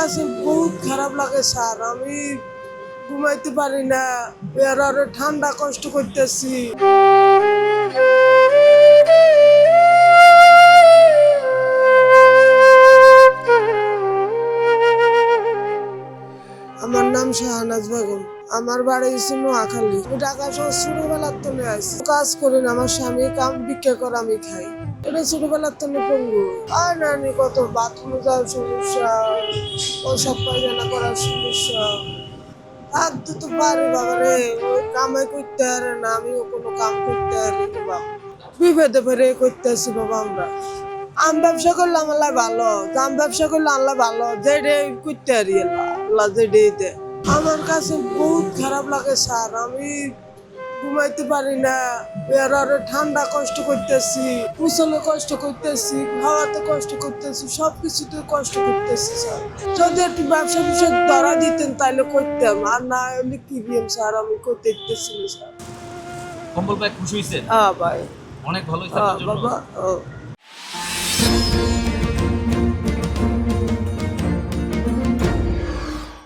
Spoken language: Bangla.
কাছে বহুত খারাপ লাগে স্যার। আমি ঘুমাইতে পারি না, এর আরও ঠান্ডা কষ্ট করতেছি। আমার নাম শাহনাজ বেগম। আমার বাড়ি হচ্ছে নোয়াখালী। ঢাকা শহর ছোটবেলার তো আসছি। কাজ করি না, আমার স্বামী কাম ভিক্ষা করে আমি খাই। এটা ছোটবেলার তো পঙ্গু আর নানি কত বাথরুমে যাওয়ার সমস্যা প্রসাব পায়খানা করার সমস্যা। আর তো তো পারি বাবা রে ওই কামাই করতে পারে না, আমিও কোনো কাম করতে পারি না বাবা। বিভেদে ফেরে করতেছি বাবা আমরা। আম ব্যবসা করলে আল্লাহ ভালো আম ব্যবসা করলে আল্লাহ ভালো যেটা করতে পারি আল্লাহ যেটা আমার কাছে বহুত খারাপ লাগে স্যার, আমি ঘুমাইতে পারি না। এর আরও ঠান্ডা কষ্ট করতেছি পুষলে কষ্ট করতেছি খাওয়াতে কষ্ট করতেছি সব কিছুতে কষ্ট করতেছি স্যার। যদি একটু ব্যবসা বিষয় ধরা দিতেন তাহলে করতাম আর না হলে কি দিম স্যার আমি করতে দিতেছি না স্যার। কম্বল ভাই খুশি হয়েছে হ্যাঁ ভাই। অনেক ভালো হ্যাঁ বাবা